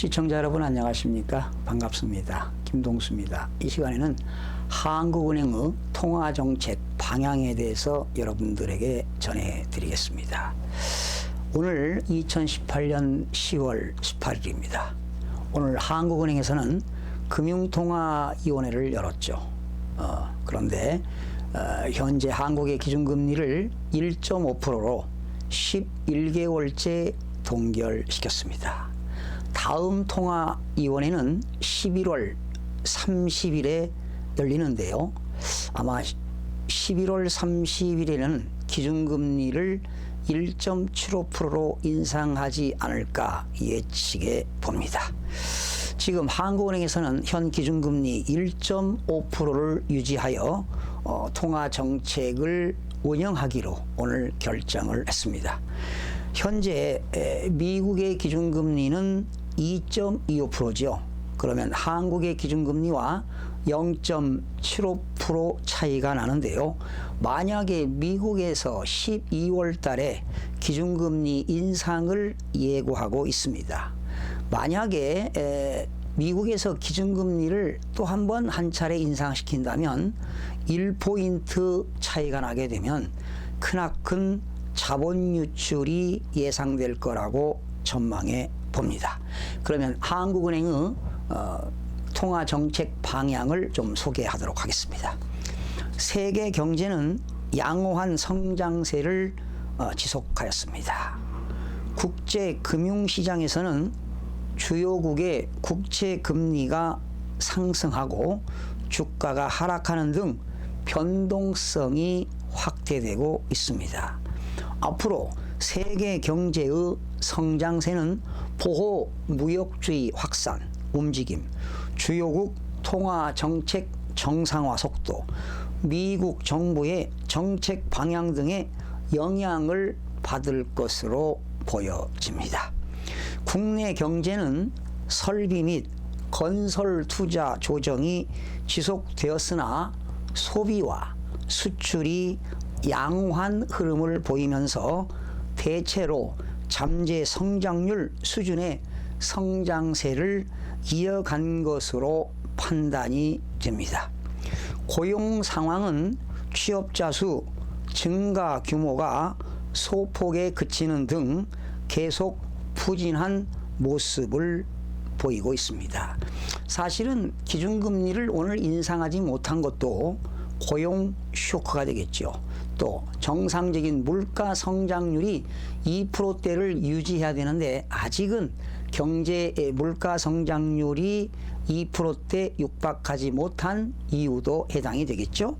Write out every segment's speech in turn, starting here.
시청자 여러분 안녕하십니까? 반갑습니다. 김동수입니다. 이 시간에는 한국은행의 통화정책 방향에 대해서 여러분들에게 전해드리겠습니다. 오늘 2018년 10월 18일입니다. 오늘 한국은행에서는 금융통화위원회를 열었죠. 어, 그런데 어, 현재 한국의 기준금리를 1.5%로 11개월째 동결시켰습니다. 다음 통화위원회는 11월 30일에 열리는데요. 아마 11월 30일에는 기준금리를 1.75%로 인상하지 않을까 예측해 봅니다. 지금 한국은행에서는 현 기준금리 1.5%를 유지하여 어, 통화 정책을 운영하기로 오늘 결정을 했습니다. 현재 에, 미국의 기준금리는 2.25%죠. 그러면 한국의 기준금리와 0.75% 차이가 나는데요. 만약에 미국에서 12월 달에 기준금리 인상을 예고하고 있습니다. 만약에 에, 미국에서 기준금리를 또 한 번 한 차례 인상시킨다면 1포인트 차이가 나게 되면 크나큰 자본 유출이 예상될 거라고 전망해 봅니다. 그러면 한국은행의 어, 통화 정책 방향을 좀 소개하도록 하겠습니다. 세계 경제는 양호한 성장세를 어, 지속하였습니다. 국제 금융 시장에서는 주요국의 국채 금리가 상승하고 주가가 하락하는 등 변동성이 확대되고 있습니다. 앞으로 세계 경제의 성장세는 보호 무역주의 확산, 움직임, 주요국 통화 정책 정상화 속도, 미국 정부의 정책 방향 등의 영향을 받을 것으로 보여집니다. 국내 경제는 설비 및 건설 투자 조정이 지속되었으나 소비와 수출이 양호한 흐름을 보이면서 대체로 잠재 성장률 수준의 성장세를 이어간 것으로 판단이 됩니다. 고용 상황은 취업자 수 증가 규모가 소폭에 그치는 등 계속 부진한 모습을 보이고 있습니다. 사실은 기준금리를 오늘 인상하지 못한 것도 고용 쇼크가 되겠죠. 또 정상적인 물가 성장률이 2%대를 유지해야 되는데 아직은 경제의 물가 성장률이 2%대 육박하지 못한 이유도 해당이 되겠죠.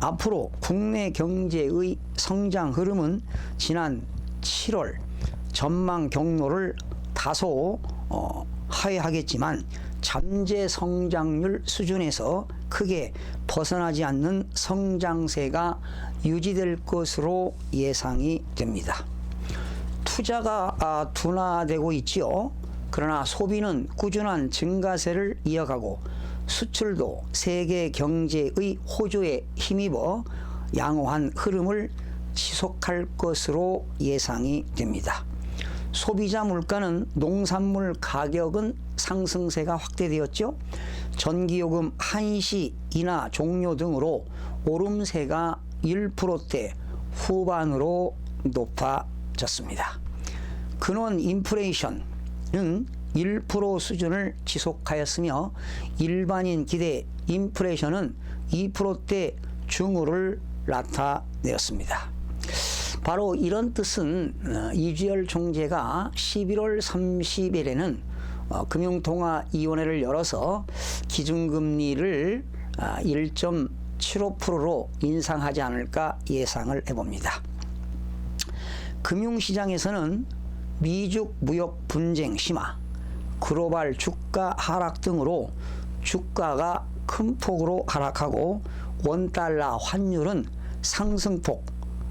앞으로 국내 경제의 성장 흐름은 지난 7월 전망 경로를 다소 어, 하회하겠지만 잠재 성장률 수준에서 크게 벗어나지 않는 성장세가 유지될 것으로 예상이 됩니다. 투자가 아, 둔화되고 있지요. 그러나 소비는 꾸준한 증가세를 이어가고 수출도 세계 경제의 호조에 힘입어 양호한 흐름을 지속할 것으로 예상이 됩니다. 소비자 물가는 농산물 가격은 상승세가 확대되었죠. 전기요금 한시 인하 종료 등으로 오름세가 1%대 후반으로 높아졌습니다. 근원 인플레이션은 1% 수준을 지속하였으며 일반인 기대 인플레이션은 2%대 중후를 나타내었습니다. 바로 이런 뜻은 어, 이주열 총재가 11월 30일에는 어, 금융통화위원회를 열어서 기준금리를 1.75%로 인상하지 않을까 예상을 해봅니다. 금융시장에서는 미중 무역 분쟁 심화, 글로벌 주가 하락 등으로 주가가 큰 폭으로 하락하고 원달러 환율은 상승폭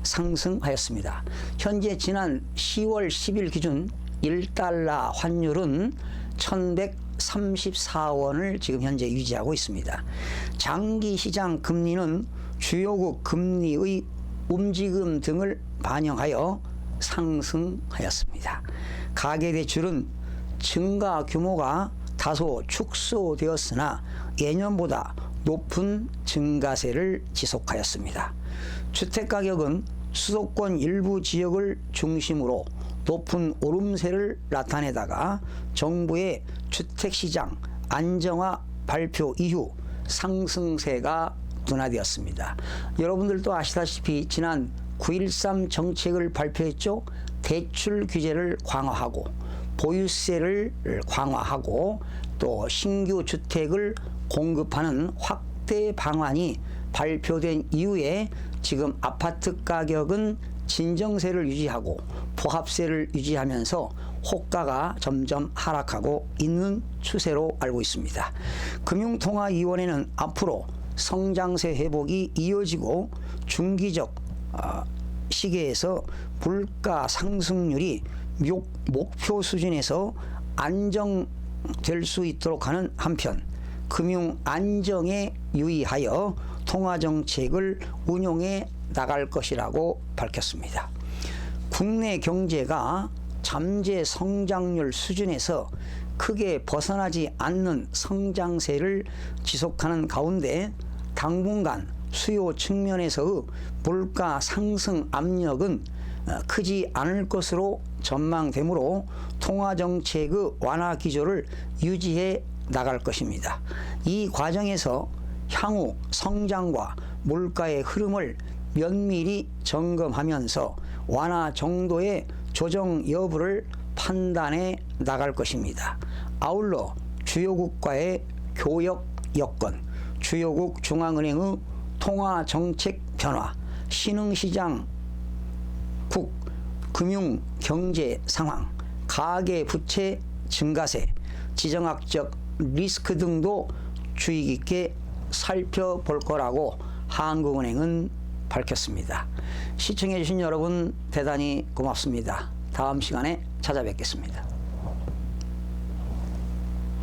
상승하였습니다. 현재 지난 10월 10일 기준 1달러 환율은 1134원을 지금 현재 유지하고 있습니다. 장기 시장 금리는 주요국 금리의 움직임 등을 반영하여 상승하였습니다. 가계대출은 증가 규모가 다소 축소되었으나 예년보다 높은 증가세를 지속하였습니다. 주택 가격은 수도권 일부 지역을 중심으로 높은 오름세를 나타내다가 정부의 주택시장 안정화 발표 이후 상승세가 둔화되었습니다. 여러분들도 아시다시피 지난 9.13 정책을 발표했죠. 대출 규제를 강화하고 보유세를 강화하고 또 신규 주택을 공급하는 확대 방안이 발표된 이후에 지금 아파트 가격은 진정세를 유지하고 포합세를 유지하면서 호가가 점점 하락하고 있는 추세로 알고 있습니다. 금융통화위원회는 앞으로 성장세 회복이 이어지고 중기적 어, 시기에서 물가 상승률이 목- 목표 수준에서 안정될 수 있도록 하는 한편 금융 안정에 유의하여 통화 정책을 운용해 나갈 것이라고 밝혔습니다. 국내 경제가 잠재 성장률 수준에서 크게 벗어나지 않는 성장세를 지속하는 가운데 당분간 수요 측면에서의 물가 상승 압력은 어, 크지 않을 것으로 전망되므로 통화 정책의 완화 기조를 유지해 나갈 것입니다. 이 과정에서 향후 성장과 물가의 흐름을 면밀히 점검하면서 완화 정도의 조정 여부를 판단해 나갈 것입니다. 아울러 주요국과의 교역 여건, 주요국 중앙은행의 통화 정책 변화, 신흥시장 국 금융 경제 상황, 가계 부채 증가세, 지정학적 리스크 등도 주의 깊게 살펴볼 거라고 한국은행은 밝혔습니다. 시청해 주신 여러분 대단히 고맙습니다. 다음 시간에 찾아뵙겠습니다.